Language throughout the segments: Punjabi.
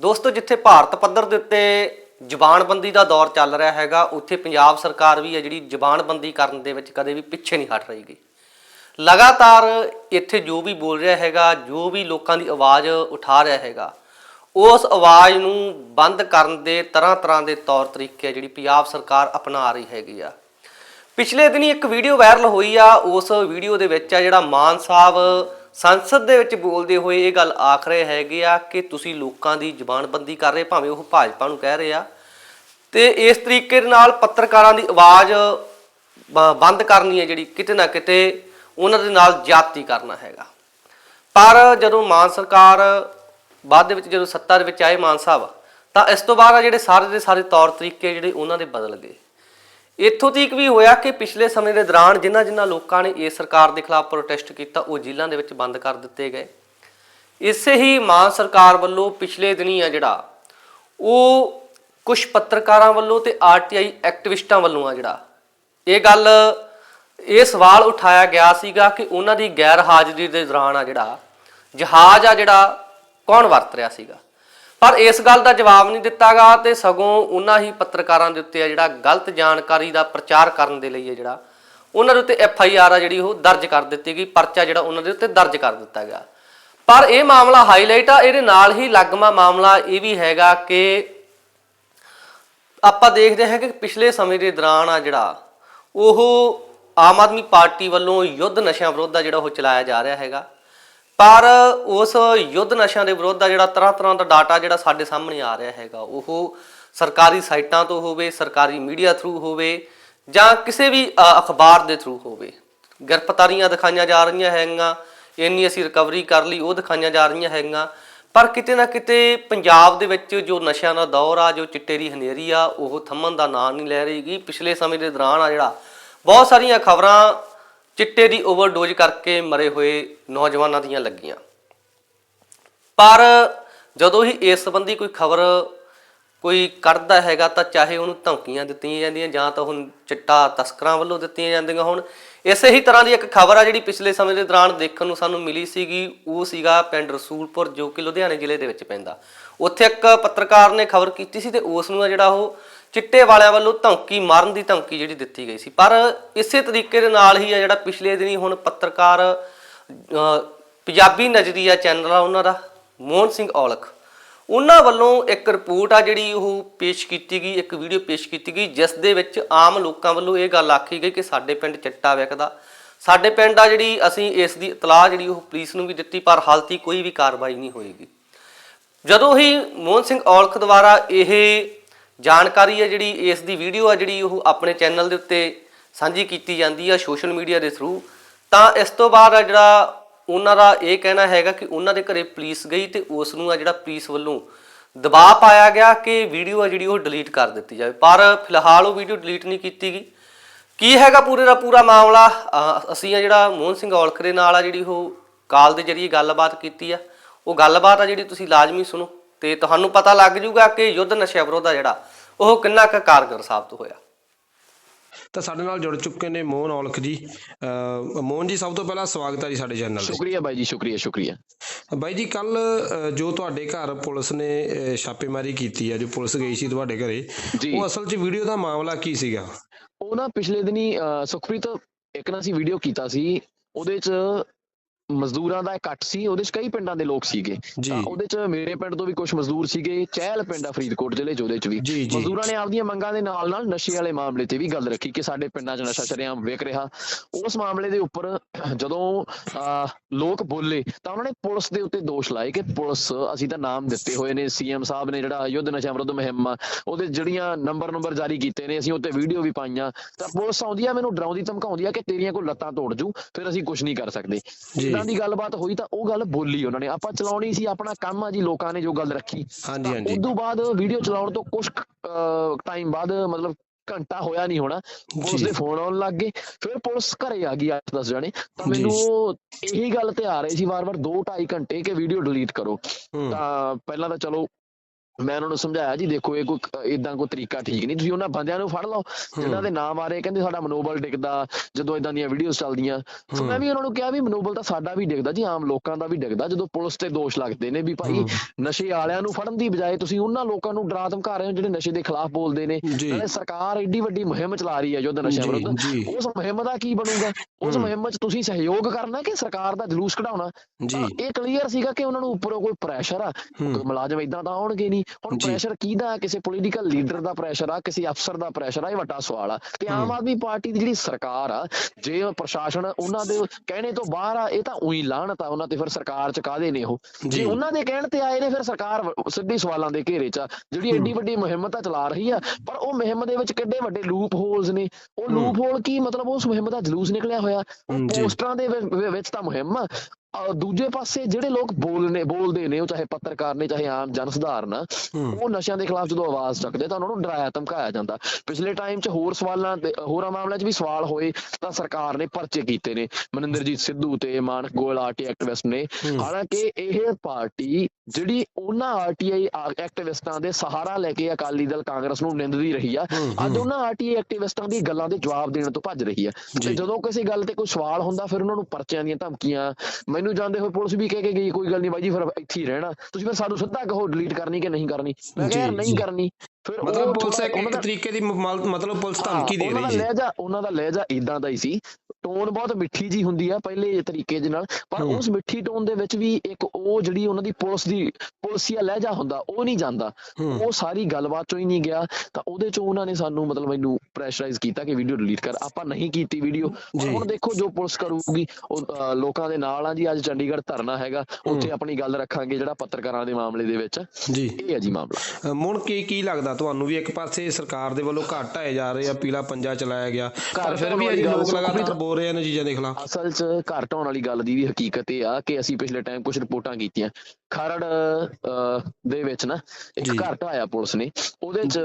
ਦੋਸਤੋ, ਜਿੱਥੇ ਭਾਰਤ ਪੱਧਰ ਦੇ ਉੱਤੇ ਜ਼ਬਾਨਬੰਦੀ ਦਾ ਦੌਰ ਚੱਲ ਰਿਹਾ ਹੈਗਾ, ਉੱਥੇ ਪੰਜਾਬ ਸਰਕਾਰ ਵੀ ਹੈ ਜਿਹੜੀ ਜ਼ਬਾਨਬੰਦੀ ਕਰਨ ਦੇ ਵਿੱਚ ਕਦੇ ਵੀ ਪਿੱਛੇ ਨਹੀਂ ਹਟ ਰਹੀ ਗੀ। ਲਗਾਤਾਰ ਇੱਥੇ ਜੋ ਵੀ ਬੋਲ ਰਿਹਾ ਹੈਗਾ, ਜੋ ਵੀ ਲੋਕਾਂ ਦੀ ਆਵਾਜ਼ ਉਠਾ ਰਿਹਾ ਹੈਗਾ, ਉਸ ਆਵਾਜ਼ ਨੂੰ ਬੰਦ ਕਰਨ ਦੇ ਤਰ੍ਹਾਂ ਤਰ੍ਹਾਂ ਦੇ ਤੌਰ ਤਰੀਕੇ ਆ ਜਿਹੜੀ ਪੰਜਾਬ ਸਰਕਾਰ ਅਪਣਾ ਰਹੀ ਹੈਗੀ ਆ। ਪਿਛਲੇ ਦਿਨੀ ਇੱਕ ਵੀਡੀਓ ਵਾਇਰਲ ਹੋਈ ਆ, ਉਸ ਵੀਡੀਓ ਦੇ ਵਿੱਚ ਆ ਜਿਹੜਾ ਮਾਨ ਸਾਹਿਬ ਸੰਸਦ ਦੇ ਵਿੱਚ ਬੋਲਦੇ ਹੋਏ ਇਹ ਗੱਲ ਆਖ ਰਹੇ ਹੈਗੇ ਆ ਕਿ ਤੁਸੀਂ ਲੋਕਾਂ ਦੀ ਜ਼ਬਾਨਬੰਦੀ ਕਰ ਰਹੇ ਭਾਵੇਂ ਉਹ ਭਾਜਪਾ ਨੂੰ ਕਹਿ ਰਹੇ ਆ। ਤੇ ਇਸ ਤਰੀਕੇ ਦੇ ਨਾਲ ਪੱਤਰਕਾਰਾਂ ਦੀ ਆਵਾਜ਼ ਬ- ਬੰਦ ਕਰਨੀ ਹੈ ਜਿਹੜੀ, ਕਿਤੇ ਨਾ ਕਿਤੇ ਉਹਨਾਂ ਦੇ ਨਾਲ ਜਾਤੀ ਕਰਨਾ ਹੈਗਾ। ਪਰ ਜਦੋਂ ਮਾਨ ਸਰਕਾਰ ਬਾਅਦ ਦੇ ਵਿੱਚ ਜਦੋਂ ਸੱਤਾ ਦੇ ਵਿੱਚ ਆਏ ਮਾਨ ਸਾਹਿਬ, ਤਾਂ ਇਸ ਤੋਂ ਬਾਅਦ ਆ ਜਿਹੜੇ ਸਾਰੇ ਦੇ ਸਾਰੇ ਤੌਰ ਤਰੀਕੇ ਜਿਹੜੇ ਉਹਨਾਂ ਦੇ ਬਦਲ ਗਏ। ਇੱਥੋਂ ਤੀਕ ਵੀ ਹੋਇਆ ਕਿ ਪਿਛਲੇ ਸਮੇਂ ਦੇ ਦੌਰਾਨ ਜਿਨ੍ਹਾਂ ਜਿਨ੍ਹਾਂ ਲੋਕਾਂ ਨੇ ਇਸ ਸਰਕਾਰ ਦੇ ਖਿਲਾਫ ਪ੍ਰੋਟੈਸਟ ਕੀਤਾ, ਉਹ ਜੇਲ੍ਹਾਂ ਦੇ ਵਿੱਚ ਬੰਦ ਕਰ ਦਿੱਤੇ ਗਏ। ਇਸੇ ਹੀ ਮਾਨ ਸਰਕਾਰ ਵੱਲੋਂ ਪਿਛਲੇ ਦਿਨੀ ਆ ਜਿਹੜਾ, ਉਹ ਕੁਝ ਪੱਤਰਕਾਰਾਂ ਵੱਲੋਂ ਤੇ ਆਰਟੀਆਈ ਐਕਟਿਵਿਸਟਾਂ ਵੱਲੋਂ ਆ ਜਿਹੜਾ, ਇਹ ਗੱਲ, ਇਹ ਸਵਾਲ ਉਠਾਇਆ ਗਿਆ ਸੀਗਾ ਕਿ ਉਹਨਾਂ ਦੀ ਗੈਰ ਹਾਜ਼ਰੀ ਦੇ ਦੌਰਾਨ ਆ ਜਿਹੜਾ, ਜਹਾਜ਼ ਆ ਜਿਹੜਾ, ਕੌਣ ਵਰਤ ਰਿਹਾ ਸੀਗਾ? ਪਰ ਇਸ ਗੱਲ ਦਾ ਜਵਾਬ ਨਹੀਂ ਦਿੱਤਾਗਾ ਤੇ ਸਗੋਂ ਉਹਨਾਂ ਹੀ ਪੱਤਰਕਾਰਾਂ ਦੇ ਉੱਤੇ ਆ ਜਿਹੜਾ ਗਲਤ ਜਾਣਕਾਰੀ ਦਾ ਪ੍ਰਚਾਰ ਕਰਨ ਦੇ ਲਈ ਹੈ ਜਿਹੜਾ, ਉਹਨਾਂ ਦੇ ਉੱਤੇ ਐਫ ਆਈ ਆਰ ਆ ਜਿਹੜੀ ਉਹ ਦਰਜ ਕਰ ਦਿੱਤੀ ਗਈ, ਪਰਚਾ ਜਿਹੜਾ ਉਹਨਾਂ ਦੇ ਉੱਤੇ ਦਰਜ ਕਰ ਦਿੱਤਾ ਗਿਆ। ਪਰ ਇਹ ਮਾਮਲਾ ਹਾਈਲਾਈਟ ਆ, ਇਹਦੇ ਨਾਲ ਹੀ ਲੱਗਮਾ ਮਾਮਲਾ ਇਹ ਵੀ ਹੈਗਾ ਕਿ ਆਪਾਂ ਦੇਖਦੇ ਹਾਂ ਕਿ ਪਿਛਲੇ ਸਮੇਂ ਦੇ ਦੌਰਾਨ ਆ ਜਿਹੜਾ, ਉਹ ਆਮ ਆਦਮੀ ਪਾਰਟੀ ਵੱਲੋਂ ਯੁੱਧ ਨਸ਼ਿਆਂ ਵਿਰੁੱਧ ਆ ਜਿਹੜਾ ਉਹ ਚਲਾਇਆ ਜਾ ਰਿਹਾ ਹੈਗਾ। ਪਰ ਉਸ ਯੁੱਧ ਨਸ਼ਿਆਂ ਦੇ ਵਿਰੁੱਧ ਆ ਜਿਹੜਾ ਤਰ੍ਹਾਂ ਤਰ੍ਹਾਂ ਦਾ ਡਾਟਾ ਜਿਹੜਾ ਸਾਡੇ ਸਾਹਮਣੇ ਆ ਰਿਹਾ ਹੈਗਾ, ਉਹ ਸਰਕਾਰੀ ਸਾਈਟਾਂ ਤੋਂ ਹੋਵੇ, ਸਰਕਾਰੀ ਮੀਡੀਆ ਥਰੂ ਹੋਵੇ ਜਾਂ ਕਿਸੇ ਵੀ ਅਖਬਾਰ ਦੇ ਥਰੂ ਹੋਵੇ। ਗ੍ਰਿਫਤਾਰੀਆਂ ਦਿਖਾਈਆਂ ਜਾ ਰਹੀਆਂ ਹੈਗੀਆਂ, ਇੰਨੀ ਅਸੀਂ ਰਿਕਵਰੀ ਕਰ ਲਈ, ਉਹ ਦਿਖਾਈਆਂ ਜਾ ਰਹੀਆਂ ਹੈਗੀਆਂ। ਪਰ ਕਿਤੇ ਨਾ ਕਿਤੇ ਪੰਜਾਬ ਦੇ ਵਿੱਚ ਜੋ ਨਸ਼ਿਆਂ ਦਾ ਦੌਰ ਆ, ਜੋ ਚਿੱਟੇ ਦੀ ਹਨੇਰੀ ਆ, ਉਹ ਥੰਮਣ ਦਾ ਨਾਂ ਨਹੀਂ ਲੈ ਰਹੀਗੀ ਪਿਛਲੇ ਸਮੇਂ ਦੇ ਦੌਰਾਨ ਆ ਜਿਹੜਾ ਬਹੁਤ ਸਾਰੀਆਂ ਖਬਰਾਂ ਚਿੱਟੇ ਦੀ ਓਵਰਡੋਜ਼ ਕਰਕੇ ਮਰੇ ਹੋਏ ਨੌਜਵਾਨਾਂ ਦੀਆਂ ਲੱਗੀਆਂ। ਪਰ ਜਦੋਂ ਹੀ ਇਸ ਸੰਬੰਧੀ ਕੋਈ ਖਬਰ ਕੋਈ ਕੱਢਦਾ ਹੈਗਾ ਤਾਂ ਚਾਹੇ ਉਹਨੂੰ ਧਮਕੀਆਂ ਦਿੱਤੀਆਂ ਜਾਂਦੀਆਂ ਜਾਂ ਤਾਂ ਹੁਣ ਚਿੱਟਾ ਤਸਕਰਾਂ ਵੱਲੋਂ ਦਿੱਤੀਆਂ ਜਾਂਦੀਆਂ ਹੁਣ, ਇਸੇ ਹੀ ਤਰ੍ਹਾਂ ਦੀ ਇੱਕ ਖਬਰ ਆ ਜਿਹੜੀ ਪਿਛਲੇ ਸਮੇਂ ਦੇ ਦੌਰਾਨ ਦੇਖਣ ਨੂੰ ਸਾਨੂੰ ਮਿਲੀ ਸੀਗੀ, ਉਹ ਸੀਗਾ ਪਿੰਡ ਰਸੂਲਪੁਰ ਜੋ ਕਿ ਲੁਧਿਆਣੇ ਜ਼ਿਲ੍ਹੇ ਦੇ ਵਿੱਚ ਪੈਂਦਾ। ਉੱਥੇ ਇੱਕ ਪੱਤਰਕਾਰ ਨੇ ਖਬਰ ਕੀਤੀ ਸੀ ਤੇ ਉਸ ਨੂੰ ਆ ਜਿਹੜਾ ਉਹ ਚਿੱਟੇ ਵਾਲਿਆਂ ਵੱਲੋਂ ਧਮਕੀ ਮਾਰਨ ਦੀ ਧਮਕੀ ਜਿਹੜੀ ਦਿੱਤੀ ਗਈ ਸੀ। ਪਰ ਇਸੇ ਤਰੀਕੇ ਦੇ ਨਾਲ ਹੀ ਆ ਜਿਹੜਾ ਪਿਛਲੇ ਦਿਨੀ ਹੁਣ ਪੱਤਰਕਾਰ ਅਹ, ਪੰਜਾਬੀ ਨਜ਼ਰੀਆ ਚੈਨਲ ਆ ਉਹਨਾਂ ਦਾ ਮੋਹਨ ਸਿੰਘ ਔਲਖ। ਉਹਨਾਂ ਵੱਲੋਂ ਇੱਕ ਰਿਪੋਰਟ ਆ ਜਿਹੜੀ ਉਹ ਪੇਸ਼ ਕੀਤੀ ਗਈ ਇੱਕ ਵੀਡੀਓ ਪੇਸ਼ ਕੀਤੀ ਗਈ ਜਿਸ ਦੇ ਵਿੱਚ ਆਮ ਲੋਕਾਂ ਵੱਲੋਂ ਇਹ ਗੱਲ ਆਖੀ ਗਈ ਕਿ ਸਾਡੇ ਪਿੰਡ ਚਿੱਟਾ ਵਿਕਦਾ। ਸਾਡੇ ਪਿੰਡ ਆ ਜਿਹੜੀ ਅਸੀਂ ਇਸ ਦੀ ਇਤਲਾਹ ਜਿਹੜੀ ਉਹ ਪੁਲਿਸ ਨੂੰ ਵੀ ਦਿੱਤੀ ਪਰ ਹਾਲਤੀ ਕੋਈ ਵੀ ਕਾਰਵਾਈ ਨਹੀਂ ਹੋਏਗੀ। ਜਦੋਂ ਹੀ ਮੋਹਨ ਸਿੰਘ ਔਲਖ ਦੁਆਰਾ ਇਹ ਜਾਣਕਾਰੀ ਹੈ ਜਿਹੜੀ ਇਸ ਦੀ ਵੀਡੀਓ ਆ ਜਿਹੜੀ ਉਹ ਆਪਣੇ ਚੈਨਲ ਦੇ ਉੱਤੇ ਸਾਂਝੀ ਕੀਤੀ ਜਾਂਦੀ ਆ ਸੋਸ਼ਲ ਮੀਡੀਆ ਦੇ ਥਰੂ। ਤਾਂ ਇਸ ਤੋਂ ਬਾਅਦ ਆ ਜਿਹੜਾ ਉਹਨਾਂ ਦਾ ਇਹ ਕਹਿਣਾ ਹੈਗਾ ਕਿ ਉਹਨਾਂ ਦੇ ਘਰੇ ਪੁਲਿਸ ਗਈ ਤੇ ਉਸ ਨੂੰ ਆ ਜਿਹੜਾ ਪੁਲਿਸ ਵੱਲੋਂ ਦਬਾਅ ਪਾਇਆ ਗਿਆ ਕਿ ਵੀਡੀਓ ਆ ਜਿਹੜੀ ਉਹ ਡਿਲੀਟ ਕਰ ਦਿੱਤੀ ਜਾਵੇ। ਪਰ ਫਿਲਹਾਲ ਉਹ ਵੀਡੀਓ ਡਿਲੀਟ ਨਹੀਂ ਕੀਤੀ ਗਈ। ਕੀ ਹੈਗਾ ਪੂਰੇ ਦਾ ਪੂਰਾ ਮਾਮਲਾ? ਅਸੀਂ ਆ ਜਿਹੜਾ ਮੋਹਨ ਸਿੰਘ ਔਲਖ ਦੇ ਨਾਲ ਆ ਜਿਹੜੀ ਉਹ ਕਾਲ ਦੇ ਜਰੀਏ ਗੱਲਬਾਤ ਕੀਤੀ ਆ। ਉਹ ਗੱਲਬਾਤ ਆ ਜਿਹੜੀ ਤੁਸੀਂ ਲਾਜ਼ਮੀ ਸੁਣੋ। ਤੇ ਤੁਹਾਨੂੰ ਪਤਾ ਲੱਗ ਜਾਊਗਾ ਕਿ ਯੁੱਧ ਨਸ਼ਾ ਵਿਰੋਧ ਆ ਜਿਹੜਾ ਉਹ ਕਿੰਨਾ ਕੁ ਕਾਰਗਰ ਸਾਬਤ ਹੋਇਆ। ਤਾਂ ਸਾਡੇ ਨਾਲ ਜੁੜ ਚੁੱਕੇ ਨੇ ਮੋਹਨ ਔਲਖ ਜੀ। ਮੋਹਨ ਜੀ ਸਭ ਤੋਂ ਪਹਿਲਾਂ ਸਵਾਗਤ ਹੈ ਜੀ ਸਾਡੇ ਚੈਨਲ ਤੇ। ਸ਼ੁਕਰੀਆ ਬਾਈ ਜੀ ਸ਼ੁਕਰੀਆ ਸ਼ੁਕਰੀਆ। ਬਾਈ ਜੀ ਕੱਲ ਜੋ ਤੁਹਾਡੇ ਘਰ ਪੁਲਿਸ ਨੇ ਛਾਪੇਮਾਰੀ ਕੀਤੀ ਹੈ ਜੋ ਪੁਲਿਸ ਗਈ ਸੀ ਤੁਹਾਡੇ ਘਰੇ। ਉਹ ਅਸਲ 'ਚ ਵੀਡੀਓ ਦਾ ਮਾਮਲਾ ਕੀ ਸੀਗਾ? ਉਹ ਨਾ ਪਿਛਲੇ ਦਿਨੀ ਸੁਖਪ੍ਰੀਤ ਇੱਕ ਨਾ ਅਸੀਂ ਵੀਡੀਓ ਕੀਤਾ ਸੀ ਉਹਦੇ ਚ ਮਜ਼ਦੂਰਾਂ ਦਾ ਇਕੱਠ ਸੀ ਉਹਦੇ ਚ ਕਈ ਪਿੰਡਾਂ ਦੇ ਲੋਕ ਸੀਗੇ। ਤਾਂ ਉਹਦੇ ਚ ਮੇਰੇ ਪਿੰਡ ਤੋਂ ਵੀ ਕੁਝ ਮਜ਼ਦੂਰ ਸੀਗੇ ਚਹਿਲ ਪਿੰਡ ਆ ਫਰੀਦਕੋਟ ਜ਼ਿਲ੍ਹੇ ਚ ਉਹਦੇ ਚ ਵੀ। ਮਜ਼ਦੂਰਾਂ ਨੇ ਆਪਦੀਆਂ ਮੰਗਾਂ ਦੇ ਨਾਲ ਨਾਲ ਨਸ਼ੇ ਵਾਲੇ ਮਾਮਲੇ ਤੇ ਵੀ ਗੱਲ ਰੱਖੀ ਕਿ ਸਾਡੇ ਪਿੰਡਾਂ 'ਚ ਨਸ਼ਾ ਸ਼ਰੇਆਮ ਵਿਕ ਰਿਹਾ। ਉਸ ਮਾਮਲੇ ਦੇ ਉੱਪਰ ਜਦੋਂ ਲੋਕ ਬੋਲੇ ਤਾਂ ਉਹਨਾਂ ਨੇ ਪੁਲਿਸ ਦੇ ਉੱਤੇ ਦੋਸ਼ ਲਾਏ ਕਿ ਪੁਲਿਸ ਅਸੀਂ ਤਾਂ ਨਾਮ ਦਿੱਤੇ ਹੋਏ ਨੇ ਸੀਐਮ ਸਾਹਿਬ ਨੇ ਜਿਹੜਾ ਯੁੱਧ ਨਸ਼ਾ ਵਿਰੁੱਧ ਮੁਹਿੰਮ ਉਹਦੇ ਜਿਹੜੀਆਂ ਨੰਬਰ ਨੰਬਰ ਜਾਰੀ ਕੀਤੇ ਨੇ ਅਸੀਂ ਉੱਤੇ ਵੀਡੀਓ ਵੀ ਪਾਈਆਂ। ਤਾਂ ਪੁਲਿਸ ਆਉਂਦੀ ਆ ਮੈਨੂੰ ਡਰਾਉਂਦੀ ਧਮਕਾਉਂਦੀ ਆ ਕਿ ਤੇਰੀਆਂ ਕੋਈ ਲੱਤਾਂ ਤੋੜ ਜੂ ਫਿਰ ਅਸੀਂ ਕੁਝ ਨਹੀਂ ਕਰ ਸਕਦੇ। ਇਦਾਂ ਦੀ ਗੱਲਬਾਤ ਹੋਈ ਤਾਂ ਉਹ ਗੱਲ ਬੋਲੀ ਉਹਨਾਂ ਨੇ ਆਪਾਂ ਚਲਾਉਣੀ ਸੀ ਆਪਣਾ ਕੰਮ ਆ ਜੀ ਲੋਕਾਂ ਨੇ ਜੋ ਗੱਲ ਰੱਖੀ ਹਾਂਜੀ, ਹਾਂਜੀ। ਤੋਂ ਬਾਅਦ ਵੀਡੀਓ ਚਲਾਉਣ ਤੋਂ ਕੁਝ ਟਾਈਮ ਬਾਅਦ ਮਤਲਬ ਘੰਟਾ ਹੋਇਆ ਨਹੀਂ ਹੋਣਾ ਪੁਲਿਸ। ਦੇ ਫੋਨ ਆਉਣ ਲੱਗ ਗਏ ਫਿਰ ਪੁਲਿਸ ਘਰੇ ਆ ਗਈ 8-10 ਜਣੇ ਤਾਂ। ਮੈਨੂੰ ਇਹੀ ਗੱਲ ਤੇ ਆ ਰਹੀ ਸੀ ਵਾਰ-ਵਾਰ 2-2.5 ਘੰਟੇ ਕਿ ਵੀਡੀਓ ਡਿਲੀਟ ਕਰੋ। ਤਾਂ ਪਹਿਲਾਂ ਤਾਂ ਚਲੋ ਮੈਂ ਉਹਨਾਂ ਨੂੰ ਸਮਝਾਇਆ ਜੀ ਦੇਖੋ ਇਹ ਕੋਈ ਇਦਾਂ ਕੋਈ ਤਰੀਕਾ ਠੀਕ ਨਹੀਂ ਤੁਸੀਂ ਉਹਨਾਂ ਬੰਦਿਆਂ ਨੂੰ ਫੜ ਲਓ। ਜਿਨ੍ਹਾਂ ਦੇ ਨਾਮ ਆ ਰਹੇ ਕਹਿੰਦੇ ਸਾਡਾ ਮਨੋਬਲ ਡਿੱਗਦਾ ਜਦੋਂ ਇਦਾਂ ਦੀਆਂ ਵੀਡੀਓਜ਼ ਚੱਲਦੀਆਂ। ਤਾਂ ਮੈਂ ਵੀ ਉਹਨਾਂ ਨੂੰ ਕਿਹਾ ਵੀ ਮਨੋਬਲ ਤਾਂ ਸਾਡਾ ਵੀ ਡਿੱਗਦਾ ਜੀ ਆਮ ਲੋਕਾਂ ਦਾ ਵੀ ਡਿੱਗਦਾ ਜਦੋਂ ਪੁਲਿਸ ਤੇ ਦੋਸ਼ ਲੱਗਦੇ ਨੇ ਵੀ ਭਾਈ ਨਸ਼ੇ ਵਾਲਿਆਂ ਨੂੰ ਫੜਨ ਦੀ ਬਜਾਏ ਤੁਸੀਂ ਉਹਨਾਂ ਲੋਕਾਂ ਨੂੰ ਡਰਾ ਧਮਕਾ ਰਹੇ ਹੋ ਜਿਹੜੇ ਨਸ਼ੇ ਦੇ ਖਿਲਾਫ ਬੋਲਦੇ ਨੇ। ਨਾਲੇ ਸਰਕਾਰ ਏਡੀ ਵੱਡੀ ਮੁਹਿੰਮ ਚਲਾ ਰਹੀ ਹੈ ਯੁੱਧ ਨਸ਼ਿਆਂ ਵਿਰੁੱਧ। ਉਸ ਮੁਹਿੰਮ ਦਾ ਕੀ ਬਣੂਗਾ? ਉਸ ਮੁਹਿੰਮ 'ਚ ਤੁਸੀਂ ਸਹਿਯੋਗ ਕਰਨਾ ਕਿ ਸਰਕਾਰ ਦਾ ਜਲੂਸ ਕਢਾਉਣਾ? ਇਹ ਕਲੀਅਰ ਸੀਗਾ ਕਿ ਉਹਨਾਂ ਨੂੰ ਉੱਪਰੋਂ ਕੋਈ ਪ੍ਰੈਸ਼ਰ ਆ। ਮੁਲਾਜ਼ਮ ਇਦਾਂ ਤਾਂ ਆਉਣਗੇ ਨਹੀਂ। ਹੁਣ। ਪ੍ਰੈਸ਼ਰ ਕਿਹਦਾ? ਕਿਸੇ ਪੋਲੀਟੀਕਲ ਲੀਡਰ ਦਾ ਪ੍ਰੈਸ਼ਰ ਆ ਕਿਸੇ ਅਫਸਰ ਦਾ ਪ੍ਰੈਸ਼ਰ ਆ ਇਹ ਵੱਡਾ ਸਵਾਲ ਆ। ਤੇ ਆਮ ਆਦਮੀ ਪਾਰਟੀ ਦੀ ਜਿਹੜੀ ਸਰਕਾਰ ਆ ਜੇ ਪ੍ਰਸ਼ਾਸਨ ਉਹਨਾਂ ਦੇ ਕਹਿਣੇ ਤੋਂ ਬਾਹਰ ਆ ਇਹ ਤਾਂ ਉਹੀ ਲਾਹਣਤ ਆ ਉਹਨਾਂ ਤੇ ਫਿਰ ਸਰਕਾਰ ਚ ਕਾਹਦੇ ਨੇ ਉਹ? ਜੀ। ਉਹਨਾਂ ਦੇ ਕਹਿਣ ਤੇ ਆਏ ਨੇ ਫਿਰ ਸਰਕਾਰ ਸਿੱਧੀ ਸਵਾਲਾਂ ਦੇ ਘੇਰੇ ਚ ਜਿਹੜੀ ਐਡੀ ਵੱਡੀ ਮੁਹਿੰਮ ਤਾਂ ਚਲਾ ਰਹੀ ਆ ਪਰ ਉਹ ਮੁਹਿੰਮ ਦੇ ਵਿੱਚ ਕਿੱਡੇ ਵੱਡੇ ਲੂਪ ਹੋਲਸ ਨੇ? ਉਹ ਲੂਪ ਹੋਲ ਕੀ ਮਤਲਬ? ਉਸ ਮੁਹਿੰਮ ਦਾ ਜਲੂਸ ਨਿਕਲਿਆ ਹੋਇਆ। ਪੋਸਟਰਾਂ ਦੇ ਵਿੱਚ ਤਾਂ ਮੁਹਿੰਮ ਦੂਜੇ ਪਾਸੇ ਜਿਹੜੇ ਲੋਕ ਬੋਲਨੇ ਬੋਲਦੇ ਨੇ ਉਹ ਚਾਹੇ ਪੱਤਰਕਾਰ ਨੇ ਚਾਹੇ ਆਮ ਜਨ ਸਧਾਰਨ ਉਹ ਨਸ਼ਿਆਂ ਦੇ ਖਿਲਾਫ ਜਦੋਂ ਆਵਾਜ਼ ਚੱਕਦੇ ਤਾਂ ਉਹਨਾਂ ਨੂੰ ਡਰਾਇਆ ਧਮਕਾਇਆ ਜਾਂਦਾ। ਪਿਛਲੇ ਟਾਈਮ 'ਚ ਹੋਰ ਸਵਾਲਾਂ ਤੇ ਹੋਰਾਂ ਮਾਮਲਿਆਂ 'ਚ ਵੀ ਸਵਾਲ ਹੋਏ ਤਾਂ ਸਰਕਾਰ ਨੇ ਪਰਚੇ ਕੀਤੇ ਨੇ। ਮਨਿੰਦਰਜੀਤ ਸਿੱਧੂ ਤੇ ਮਾਨਕ ਗੋਇਲ ਆਰਟੀ ਐਕਟਿਵਿਸਟ ਨੇ। ਹਾਲਾਂਕਿ ਇਹ ਪਾਰਟੀ ਜਿਹੜੀ ਉਹਨਾਂ ਆਰਟੀਆਈ ਐਕਟਿਵਿਸਟਾਂ ਦੇ ਸਹਾਰਾ ਲੈ ਕੇ ਅਕਾਲੀ ਦਲ ਕਾਂਗਰਸ ਨੂੰ ਨਿੰਦਦੀ ਰਹੀ ਆ ਅੱਜ ਉਹਨਾਂ ਆਰਟੀਆਈ ਐਕਟਿਵਿਸਟਾਂ ਦੀ ਗੱਲਾਂ ਦੇ ਜਵਾਬ ਦੇਣ ਤੋਂ ਭੱਜ ਰਹੀ ਆ। ਤੇ ਜਦੋਂ ਕਿਸੇ ਗੱਲ ਤੇ ਕੋਈ ਸਵਾਲ ਹੁੰਦਾ ਫਿਰ ਉਹਨਾਂ ਨੂੰ ਪਰਚਿਆਂ ਦੀਆਂ ਧਮਕੀਆਂ ਮੈਨੂੰ ਜਾਂਦੇ ਹੋਏ ਪੁਲਿਸ ਵੀ ਕਹਿ ਕੇ ਗਈ ਕੋਈ ਗੱਲ ਨਹੀਂ ਬਾਈ ਜੀ ਫਿਰ ਇੱਥੇ ਹੀ ਰਹਿਣਾ। ਤੁਸੀਂ ਫਿਰ ਸਾਨੂੰ ਸਿੱਧਾ ਕਹੋ ਡਿਲੀਟ ਕਰਨੀ ਕਿ ਨਹੀਂ ਕਰਨੀ? ਮੈਂ ਕਿਹਾ ਯਾਰ ਨਹੀਂ। ਕਰਨੀ। ਫਿਰ ਮਤਲਬ ਪੁਲਿਸ ਇੱਕ ਤਰੀਕੇ ਦੀ ਮਤਲਬ ਪੁਲਿਸ ਧਮਕੀ ਦੇ ਉਹਨਾਂ ਦਾ ਰਹੀ ਸੀ। ਲਹਿਜਾ ਉਹਨਾਂ ਦਾ ਲਹਿਜਾ ਇਦਾਂ ਦਾ ਹੀ ਸੀ ਟੋਨ ਬਹੁਤ ਮਿੱਠੀ ਜੀ ਹੁੰਦੀ ਆ ਪਹਿਲੇ ਤਰੀਕੇ ਦੇ ਨਾਲ ਪਰ ਉਸ ਮਿੱਠੀ ਟੋਨ ਦੇ ਵਿੱਚ ਵੀ ਇੱਕ ਉਹ ਜਿਹੜੀ ਉਹਨਾਂ ਦੀ ਪੁਲਿਸ ਦੀ ਪੁਲਿਸੀਆ ਲਹਿਜਾ ਹੁੰਦਾ ਉਹ ਨਹੀਂ ਜਾਂਦਾ। ਉਹ ਸਾਰੀ ਗੱਲਬਾਤ ਚੋਂ ਹੀ ਨਹੀਂ ਗਿਆ ਤਾਂ ਉਹਦੇ ਚੋਂ ਉਹਨਾਂ ਨੇ ਸਾਨੂੰ ਮਤਲਬ ਮੈਨੂੰ ਪ੍ਰੈਸ਼ਰਾਈਜ਼ ਕੀਤਾ ਕਿ ਵੀਡੀਓ ਡਿਲੀਟ ਕਰ। ਆਪਾਂ ਨਹੀਂ ਕੀਤੀ ਵੀਡੀਓ ਹੁਣ ਦੇਖੋ ਜੋ ਪੁਲਿਸ ਕਰੂਗੀ ਉਹ ਲੋਕਾਂ ਦੇ ਨਾਲ ਆ ਜੀ ਅੱਜ ਚੰਡੀਗੜ੍ਹ ਧਰਨਾ ਹੈਗਾ। ਉੱਥੇ ਆਪਣੀ ਗੱਲ ਰੱਖਾਂਗੇ ਜਿਹੜਾ ਪੱਤਰਕਾਰਾਂ ਦੇ ਮਾਮਲੇ ਦੇ ਵਿੱਚ। ਜੀ। ਇਹ ਹੈ ਜੀ ਮਾਮਲਾ। ਮੁੜ ਕੀ ਕੀ ਲੱਗਦਾ ਤੁਹਾਨੂੰ ਵੀ ਇੱਕ ਪਾਸੇ ਸਰਕਾਰ ਦੇ ਵੱਲੋਂ ਘਾਟ ਆਏ ਜਾ ਰਹੇ ਆ ਪੀਲਾ ਪੰਜਾ ਚਲਾਇਆ ਗਿਆ। ਪਰ ਫਿਰ ਵੀ ਲੋਕ ਲਗਾਤਾਰ ਬੋਲ ਰਹੇ ਆ ਇਹਨਾਂ ਚੀਜ਼ਾਂ ਦੇ ਖਿਲਾਫ ਅਸਲ 'ਚ ਘਰ ਢਾਉਣ ਵਾਲੀ ਗੱਲ ਦੀ ਵੀ ਹਕੀਕਤ ਇਹ ਆ ਕਿ ਅਸੀਂ ਪਿਛਲੇ ਟਾਈਮ ਕੁਝ ਰਿਪੋਰਟਾਂ ਕੀਤੀਆਂ। ਖਰੜ ਦੇ ਵਿੱਚ ਨਾ ਇੱਕ। ਘਰ ਢਾਇਆ ਪੁਲਿਸ ਨੇ। ਉਹਦੇ 'ਚ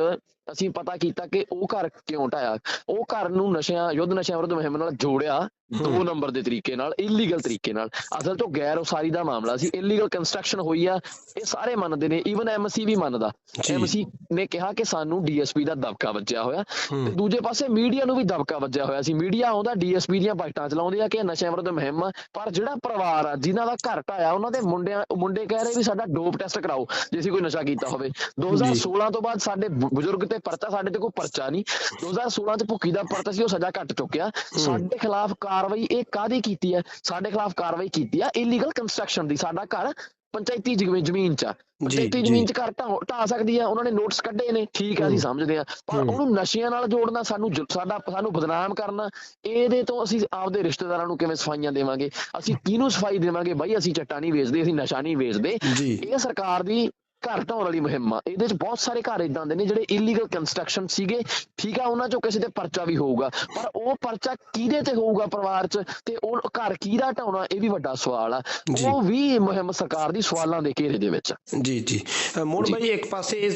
ਅਸੀਂ ਪਤਾ ਕੀਤਾ ਕਿ ਉਹ ਘਰ ਕਿਉਂ ਢਾਇਆ? ਉਹ ਘਰ ਨੂੰ ਨਸ਼ਿਆਂ ਯੁੱਧ ਨਸ਼ਿਆਂ ਵਿਰੁੱਧ ਮੁਹਿੰਮ ਨਾਲ ਜੋੜਿਆ ਦੋ ਨੰਬਰ ਦੇ ਤਰੀਕੇ ਨਾਲ ਇਲੀਗਲ ਤਰੀਕੇ ਨਾਲ। ਅਸਲ 'ਚ ਗੈਰ ਉਸਾਰੀ ਦਾ ਮਾਮਲਾ ਸੀ। ਇਲੀਗਲ ਕੰਸਟਰਕਸ਼ਨ ਹੋਈ ਆ ਇਹ ਸਾਰੇ ਮੰਨਦੇ ਨੇ ਈਵਨ ਐਮਸੀ ਵੀ ਮੰਨਦਾ। ਐਮਸੀ ਨੇ ਕਿਹਾ ਕਿ ਸਾਨੂੰ ਡੀਐਸਪੀ ਦਾ ਦਬਕਾ ਵੱਜਿਆ ਹੋਇਆ ਤੇ ਦੂਜੇ ਪਾਸੇ ਮੀਡੀਆ ਨੂੰ ਵੀ ਦਬਕਾ ਵੱਜਿਆ ਹੋਇਆ ਸੀ। ਮੀਡੀਆ ਆਉਂਦਾ ਡੀਐਸਪੀ ਦੀਆਂ ਬਾਈਟਾਂ ਚਲਾਉਂਦੇ ਆ ਕਿ ਨਸ਼ਿਆਂ ਵਿਰੁੱਧ ਮੁਹਿੰਮ ਪਰ ਜਿਹੜਾ ਪਰਿਵਾਰ ਆ ਜਿਨ੍ਹਾਂ ਦਾ ਘਰ ਢਾਇਆ ਉਹਨਾਂ ਦੇ ਮੁੰਡਿਆਂ ਮੁੰਡੇ ਕਹਿ ਰਹੇ ਵੀ ਸਾਡਾ ਡੋਪ ਟੈਸਟ ਕਰਾਓ ਜੇ ਅਸੀਂ ਕੋਈ ਨਸ਼ਾ ਕੀਤਾ ਹੋਵੇ। 2016 ਤੋਂ ਬਾਅਦ ਸਾਡੇ ਬਜ਼ੁਰਗ ਤੇ ਪਰਚਾ ਸਾਡੇ ਤੇ ਕੋਈ ਪਰਚਾ ਨਹੀਂ। 2016 ਚ ਭੁੱਕੀ ਦਾ ਪਰਚਾ ਸੀ ਉਹ ਸਜ਼ਾ ਘੱਟ ਚੁੱਕਿਆ। ਸਾਡੇ ਖਿਲਾਫ ਕਾਰਵਾਈ ਇਹ ਕਾਦੀ ਕੀਤੀ ਹੈ? ਸਾਡੇ ਖਿਲਾਫ ਕਾਰਵਾਈ ਕੀਤੀ ਆ ਇਲੀਗਲ ਕੰਸਟਰਕਸ਼ਨ ਦੀ ਸਾਡਾ ਘਰ ਪੰਚਾਇਤੀ ਜ਼ਮੀਨ ਜ਼ਮੀਨ ਚ। ਪੰਚਾਇਤੀ। ਜ਼ਮੀਨ ਚ ਘਰ ਢਾਹ ਸਕਦੀ ਆ ਉਹਨਾਂ ਨੇ ਨੋਟਿਸ ਕੱਢੇ ਨੇ ਠੀਕ ਆ ਅਸੀਂ ਸਮਝਦੇ ਆ। ਪਰ ਉਹਨੂੰ ਨਸ਼ਿਆਂ ਨਾਲ ਜੋੜਨਾ ਸਾਨੂੰ ਸਾਡਾ ਸਾਨੂੰ ਬਦਨਾਮ ਕਰਨਾ ਇਹਦੇ ਤੋਂ ਅਸੀਂ ਆਪਦੇ ਰਿਸ਼ਤੇਦਾਰਾਂ ਨੂੰ ਕਿਵੇਂ ਸਫਾਈਆਂ ਦੇਵਾਂਗੇ? ਅਸੀਂ ਕਿਹਨੂੰ ਸਫ਼ਾਈ ਦੇਵਾਂਗੇ? ਬਾਈ ਅਸੀਂ ਚੱਟਾ ਨਹੀਂ ਵੇਚਦੇ ਅਸੀਂ ਨਸ਼ਾ ਨਹੀਂ ਵੇਚਦੇ। ਇਹ ਸਰਕਾਰ ਦੀ ਘਰ ਢਾਉਣ ਵਾਲੀ ਮੁਹਿੰਮ। ਆ ਇਹਦੇ ਚ ਬਹੁਤ ਸਾਰੇ ਘਰ ਇਦਾਂ ਦੇ ਨੇ ਜਿਹੜੇ ਇਲੀਗਲ ਕੰਸਟਰਕਸ਼ਨ ਸੀਗੇ। ਠੀਕ ਆ ਉਹਨਾਂ ਚੋਂ ਕਿਸੇ ਤੇ ਪਰਚਾ ਵੀ ਹੋਊਗਾ। ਪਰ ਉਹ ਪਰਚਾ ਕਿਹਦੇ ਤੇ ਹੋਊਗਾ ਪਰਿਵਾਰ ਚ? ਤੇ ਉਹ ਘਰ ਕਿਹਦਾ ਢਾਉਣਾ ਇਹ ਵੀ ਵੱਡਾ ਸਵਾਲ ਆ। ਉਹ ਵੀ ਮੁਹਿੰਮ ਸਰਕਾਰ ਦੀ ਸਵਾਲਾਂ ਦੇ ਘੇਰੇ ਦੇ ਵਿੱਚ। ਜੀ ਜੀ। ਮੋਹਨ ਭਾਈ ਇੱਕ ਪਾਸੇ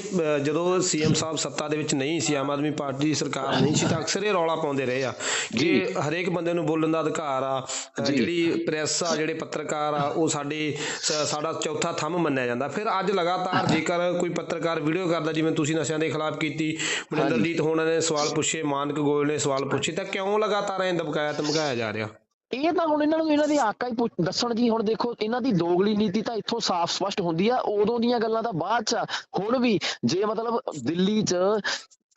ਜਦੋਂ ਸੀਐਮ ਸਾਹਿਬ ਸੱਤਾ ਦੇ ਵਿੱਚ ਨਹੀਂ ਸੀ ਆਮ ਆਦਮੀ ਪਾਰਟੀ ਦੀ ਸਰਕਾਰ ਨਹੀਂ ਸੀ ਤਾਂ ਅਕਸਰ ਇਹ ਰੌਲਾ ਪਾਉਂਦੇ ਰਹੇ ਆ ਕਿ ਹਰੇਕ ਬੰਦੇ ਨੂੰ ਬੋਲਣ ਦਾ ਅਧਿਕਾਰ ਆ। ਜਿਹੜੀ ਪ੍ਰੈਸ ਆ ਜਿਹੜੇ ਪੱਤਰਕਾਰ ਆ ਉਹ ਸਾਡੇ ਸਾਡਾ ਚੌਥਾ ਥੰਮ ਮੰਨਿਆ ਜਾਂਦਾ। ਫਿਰ ਅੱਜ ਲਗਾਤਾਰ ਜੇਕਰ ਕੋਈ ਪੱਤਰਕਾਰ ਵੀਡੀਓ ਕਰਦਾ ਜਿਵੇਂ ਤੁਸੀਂ ਨਸ਼ਿਆਂ ਦੇ ਖਿਲਾਫ ਕੀਤੀ ਮਨਿੰਦਰਜੀਤ ਹੋਣਾ ਨੇ ਸਵਾਲ ਪੁੱਛੇ ਮਾਨਕ ਗੋਇਲ ਨੇ ਸਵਾਲ ਪੁੱਛੇ ਤਾਂ ਕਿਉਂ ਲਗਾਤਾਰ ਐਂ ਦਬਕਾਇਆ ਧਮਕਾਇਆ ਜਾ ਰਿਹਾ ਇਹ ਤਾਂ ਹੁਣ ਇਹਨਾਂ ਨੂੰ ਇਹਨਾਂ ਦੀ ਆਕਾ ਹੀ ਦੱਸਣ ਜੀ ਹੁਣ ਦੇਖੋ ਇਹਨਾਂ ਦੀ ਦੋਗਲੀ ਨੀਤੀ ਤਾਂ ਇੱਥੋਂ ਸਾਫ਼ ਸਪਸ਼ਟ ਹੁੰਦੀ ਆ ਉਦੋਂ ਦੀਆਂ ਗੱਲਾਂ ਤਾਂ ਬਾਅਦ ਚ। ਹੁਣ ਵੀ ਜੇ ਮਤਲਬ ਦਿੱਲੀ ਚ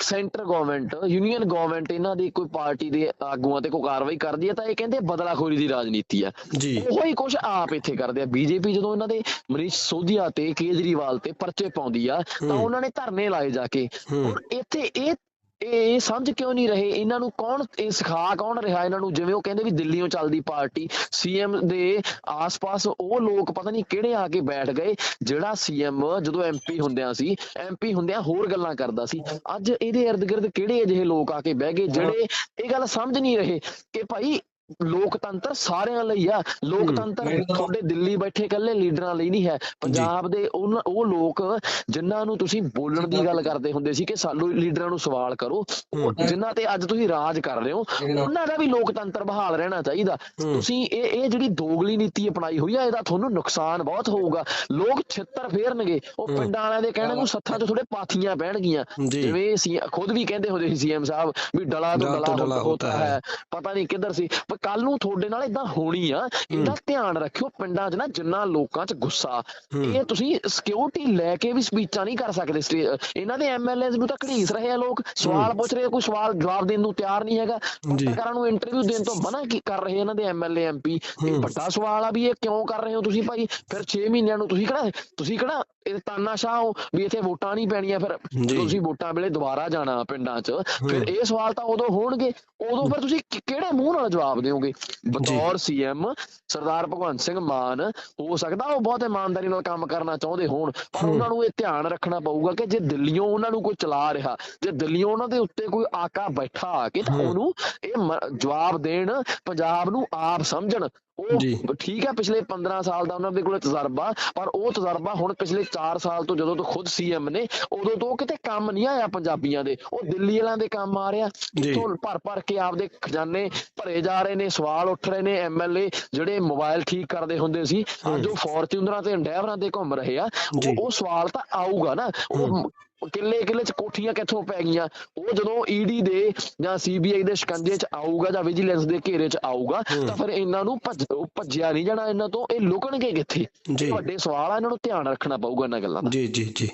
ਸੈਂਟਰ ਗਵਰਨਮੈਂਟ ਯੂਨੀਅਨ ਗਵਰਨਮੈਂਟ ਇਹਨਾਂ ਦੀ ਕੋਈ ਪਾਰਟੀ ਦੇ ਆਗੂਆਂ ਤੇ ਕੋਈ ਕਾਰਵਾਈ ਕਰਦੀ ਹੈ ਤਾਂ ਇਹ ਕਹਿੰਦੇ ਬਦਲਾਖੋਰੀ ਦੀ ਰਾਜਨੀਤੀ ਆ ਜੀ। ਉਹੋ ਹੀ ਕੁਝ ਆਪ ਇੱਥੇ ਕਰਦੇ ਆ। ਬੀਜੇਪੀ ਜਦੋਂ ਇਹਨਾਂ ਦੇ ਮਨੀਸ਼ ਸੋਧੀਆ ਤੇ ਕੇਜਰੀਵਾਲ ਤੇ ਪਰਚੇ ਪਾਉਂਦੀ ਆ ਤਾਂ ਉਹਨਾਂ ਨੇ ਧਰਨੇ ਲਾਏ ਜਾ ਕੇ। ਹੁਣ ਇੱਥੇ ਇਹ ਇਹ ਸਮਝ ਕਿਉਂ ਨਹੀਂ ਰਹੇ? ਇਹਨਾਂ ਨੂੰ ਕੌਣ, ਇਹ ਸਿਖਾ ਕੌਣ ਰਿਹਾ ਇਹਨਾਂ ਨੂੰ? ਜਿਵੇਂ ਉਹ ਕਹਿੰਦੇ ਵੀ ਦਿੱਲੀੋਂ ਚੱਲਦੀ ਪਾਰਟੀ, ਸੀਐਮ ਦੇ ਆਸ-ਪਾਸ ਉਹ ਲੋਕ ਪਤਾ ਨਹੀਂ ਕਿਹੜੇ ਆ ਕੇ ਬੈਠ ਗਏ, ਜਿਹੜਾ ਸੀਐਮ ਜਦੋਂ ਐਮਪੀ ਹੁੰਦਿਆਂ ਸੀ ਐਮਪੀ ਹੁੰਦਿਆਂ ਹੋਰ ਗੱਲਾਂ ਕਰਦਾ ਸੀ। ਅੱਜ ਇਹਦੇ ਇਰਦ-ਗਿਰਦ ਕਿਹੜੇ ਅਜਿਹੇ ਲੋਕ ਆ ਕੇ ਬਹਿ ਗਏ, ਜਿਹੜੇ ਇਹ ਗੱਲ ਸਮਝ ਨਹੀਂ ਰਹੇ ਕਿ ਭਾਈ ਲੋਕਤੰਤਰ ਸਾਰਿਆਂ ਲਈ ਆ। ਲੋਕਤੰਤਰ ਤੁਹਾਡੇ ਦਿੱਲੀ ਬੈਠੇ ਇਕੱਲੇ ਲੀਡਰਾਂ ਲਈ ਨਹੀਂ ਹੈ। ਪੰਜਾਬ ਦੇ ਉਹ ਲੋਕ ਜਿਨ੍ਹਾਂ ਨੂੰ ਤੁਸੀਂ ਬੋਲਣ ਦੀ ਗੱਲ ਕਰਦੇ ਹੁੰਦੇ ਸੀ ਕਿ ਸਾਨੂੰ ਲੀਡਰਾਂ ਨੂੰ ਸਵਾਲ ਕਰੋ ਜਿਨ੍ਹਾਂ ਤੇ ਅੱਜ ਤੁਸੀਂ ਰਾਜ ਕਰ ਰਹੇ ਹੋ ਉਹਨਾਂ ਦਾ ਵੀ ਲੋਕਤੰਤਰ ਬਹਾਲ ਰਹਿਣਾ ਚਾਹੀਦਾ। ਤੁਸੀਂ ਇਹ ਇਹ ਜਿਹੜੀ ਦੋਗਲੀ ਨੀਤੀ ਅਪਣਾਈ ਹੋਈ ਆ ਇਹਦਾ ਤੁਹਾਨੂੰ ਨੁਕਸਾਨ ਬਹੁਤ ਹੋਊਗਾ। ਲੋਕ ਛਿੱਤਰ ਫੇਰਨਗੇ। ਉਹ ਪਿੰਡਾਂ ਵਾਲਿਆਂ ਦੇ ਕਹਿਣ ਨੂੰ ਸੱਥਾਂ 'ਚ ਥੋੜੇ ਪਾਥੀਆਂ ਪੈਣਗੀਆਂ। ਜਿਵੇਂ ਸੀ ਖੁਦ ਵੀ ਕਹਿੰਦੇ ਹੁੰਦੇ ਸੀ ਸੀਐਮ ਸਾਹਿਬ ਵੀ ਡਲਾ ਤੋਂ ਡਲਾ ਹੋਤਾ ਹੈ। ਪਤਾ ਨਹੀਂ ਕਿੱਧਰ ਸੀ। ਕੱਲ ਨੂੰ ਤੁਹਾਡੇ ਨਾਲ ਇਦਾਂ ਹੋਣੀ ਆ। ਇਹਦਾ ਧਿਆਨ ਰੱਖਿਓ ਪਿੰਡਾਂ 'ਚ ਨਾ ਜਿੰਨਾ ਲੋਕਾਂ 'ਚ ਗੁੱਸਾ। ਇਹ ਤੁਸੀਂ ਸਿਕਿਉਰਿਟੀ ਲੈ ਕੇ ਵੀ ਸਪੀਚਾਂ ਨਹੀਂ ਕਰ ਸਕਦੇ। ਇਹਨਾਂ ਦੇ ਐਮਐਲਏਜ਼ ਨੂੰ ਤਾਂ ਘੜੀਸ ਰਹੇ ਆ ਲੋਕ। ਸਵਾਲ ਪੁੱਛ ਰਹੇ ਕੋਈ ਸਵਾਲ ਜਵਾਬ ਦੇਣ ਨੂੰ ਤਿਆਰ ਨਹੀਂ ਹੈਗਾ। ਪੱਤਰਕਾਰਾਂ ਨੂੰ ਇੰਟਰਵਿਊ ਦੇਣ ਤੋਂ ਮਨਾ ਕੀ ਕਰ ਰਹੇ ਇਹਨਾਂ ਦੇ ਐਮਐਲਏ ਐਮਪੀ ਇਹ ਵੱਡਾ ਸਵਾਲ ਆ ਵੀ ਇਹ ਕਿਉਂ ਕਰ ਰਹੇ ਹੋ ਤੁਸੀਂ ਭਾਈ? ਫਿਰ 6 ਮਹੀਨਿਆਂ ਨੂੰ ਤੁਸੀਂ ਕਿਹੜਾ ਤੁਸੀਂ ਕਿਹੜਾ ਇਹ ਤਾਨਾਸ਼ਾਹ ਹੋ ਵੀ ਇੱਥੇ ਵੋਟਾਂ ਨਹੀਂ ਪੈਣੀਆਂ ਫਿਰ ਤੁਸੀਂ ਵੋਟਾਂ ਵੇਲੇ ਦੁਬਾਰਾ ਜਾਣਾ ਪਿੰਡਾਂ 'ਚ ਫਿਰ ਇਹ ਸਵਾਲ ਤਾਂ ਉਦੋਂ ਹੋਣਗੇ। ਉਦੋਂ ਫਿਰ ਤੁਸੀਂ ਕਿਹੜੇ ਮੂੰਹ ਨਾਲ ਜਵਾਬ ਦਿਓਗੇ? ਬਤੌਰ ਸੀਐਮ ਸਰਦਾਰ ਭਗਵੰਤ ਸਿੰਘ ਮਾਨ ਹੋ ਸਕਦਾ ਉਹ ਬਹੁਤ ਇਮਾਨਦਾਰੀ ਨਾਲ ਕੰਮ ਕਰਨਾ ਚਾਹੁੰਦੇ ਹੋਣ ਪਰ ਉਹਨਾਂ ਨੂੰ ਇਹ ਧਿਆਨ ਰੱਖਣਾ ਪਊਗਾ ਕਿ ਜੇ ਦਿੱਲੀੋਂ ਉਹਨਾਂ ਨੂੰ ਕੋਈ ਚਲਾ ਰਿਹਾ ਜੇ ਦਿੱਲੀੋਂ ਉਹਨਾਂ ਦੇ ਉੱਤੇ ਕੋਈ ਆਕਾ ਬੈਠਾ ਆ ਕੇ ਤਾਂ ਉਹਨੂੰ ਇਹ ਜਵਾਬ ਦੇਣ ਪੰਜਾਬ ਨੂੰ ਆਪ ਸਮਝਣ ਉਹ ਜੀ। ਠੀਕ ਹੈ ਪਿਛਲੇ 15 ਸਾਲ ਦਾ ਉਹਨਾਂ ਦੇ ਕੋਲ ਤਜਰਬਾ ਪਰ ਉਹ ਤਜਰਬਾ ਹੁਣ ਪਿਛਲੇ 4 ਸਾਲ ਤੋਂ ਜਦੋਂ ਤੋਂ ਖੁਦ ਸੀਐਮ ਨੇ ਉਦੋਂ ਤੋਂ ਕਿਤੇ ਕੰਮ ਨਹੀਂ ਆਇਆ ਪੰਜਾਬੀਆਂ ਦੇ ਉਹ ਦਿੱਲੀ ਵਾਲਿਆਂ ਦੇ ਕੰਮ ਆ ਰਿਹਾ ਜੀ। ਇੱਥੋਂ ਭਰ ਭਰ ਕੇ ਆਪਦੇ ਖਜ਼ਾਨੇ ਭਰੇ ਜਾ ਰਹੇ ਨੇ ਸਵਾਲ ਉੱਠ ਰਹੇ ਨੇ ਐਮਐਲਏ ਜਿਹੜੇ ਮੋਬਾਈਲ ਠੀਕ ਕਰਦੇ ਹੁੰਦੇ ਸੀ ਅੱਜ ਉਹ ਫੋਰਚੂਨਰਾਂ ਤੇ ਡਰਾਈਵਰਾਂ ਤੇ ਘੁੰਮ ਰਹੇ ਆ ਜੀ। ਉਹ ਉਹ ਸਵਾਲ ਤਾਂ ਆਊਗਾ ਨਾ ਉਹ ਕਿੱਲੇ ਕਿੱਲੇ ਚ ਕੋਠੀਆਂ ਕਿੱਥੋਂ ਪੈ ਗਈਆਂ? ਉਹ ਜਦੋਂ ਈਡੀ ਦੇ ਜਾਂ ਸੀਬੀਆਈ ਦੇ ਸ਼ਿਕੰਜੇ ਚ ਆਊਗਾ ਜਾਂ ਵਿਜੀਲੈਂਸ ਦੇ ਘੇਰੇ ਚ ਆਊਗਾ ਤਾਂ ਫਿਰ ਇਹਨਾਂ ਨੂੰ ਭੱਜਿਆ ਨਹੀਂ ਜਾਣਾ ਇਹਨਾਂ ਤੋਂ ਇਹ ਲੁਕਣਗੇ ਕਿੱਥੇ? ਵੱਡੇ ਸਵਾਲ ਆ ਇਹਨਾਂ ਨੂੰ ਧਿਆਨ ਰੱਖਣਾ ਪਊਗਾ ਇਹਨਾਂ ਗੱਲਾਂ ਦਾ। ਜੀ ਜੀ। ਜੀ।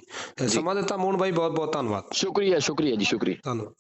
ਸਮਾਂ ਦਿੱਤਾ ਮੋਹਨ ਬਾਈ ਬਹੁਤ ਬਹੁਤ ਧੰਨਵਾਦ। ਸ਼ੁਕਰੀਆ ਸ਼ੁਕਰੀਆ ਜੀ ਸ਼ੁਕਰੀਆ। ਧੰਨਵਾਦ।